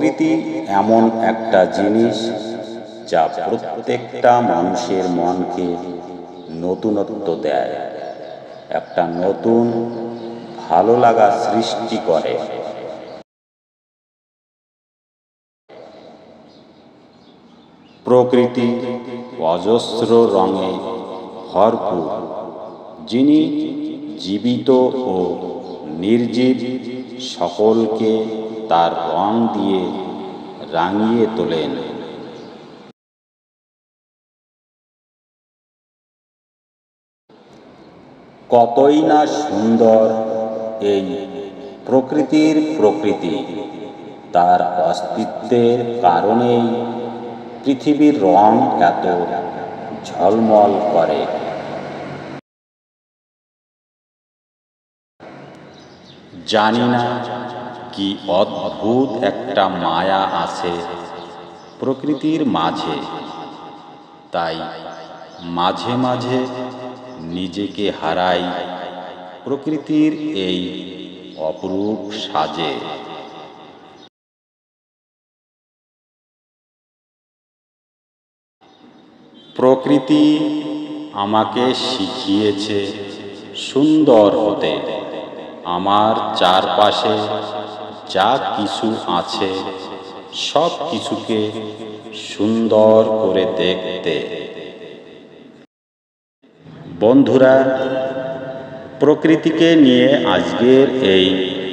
প্রকৃতি এমন একটা জিনিস যা প্রত্যেকটা মানুষের মনকে নতুনত্ব দেয়। একটা নতুন ভালো লাগা সৃষ্টি করে। প্রকৃতি অজস্র রঙে ভরপুর, যিনি জীবিত ও নির্জীব সকলকে তার রং দিয়ে রাঙিয়ে তোলেন। কতই না সুন্দর এই প্রকৃতির প্রকৃতি। তার অস্তিত্বের কারণেই পৃথিবীর রং এত ঝলমল করে। জানি না কি অদ্ভুত একটা মায়া আছে প্রকৃতির মাঝে? তাই মাঝে মাঝে নিজেকে হারাই প্রকৃতির এই অপরূপ সাজে। প্রকৃতি আমাকে শিখিয়েছে সুন্দর হতে। আমার চারপাশে যা কিছু আছে, সব কিছুকে সুন্দর করে দেখতে। বন্ধুরা, প্রকৃতিকে নিয়ে আজকের এই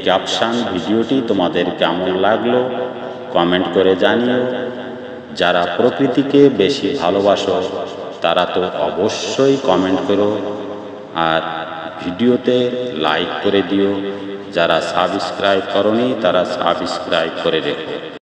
ক্যাপশন ভিডিওটি তোমাদের কেমন লাগল, কমেন্ট করে জানিও। যারা প্রকৃতিকে বেশি ভালোবাসো, তারা তো অবশ্যই কমেন্ট করো। আর ভিডিওতে লাইক করে দিও। যারা সাবস্ক্রাইব করনি তারা সাবস্ক্রাইব করে রেখো।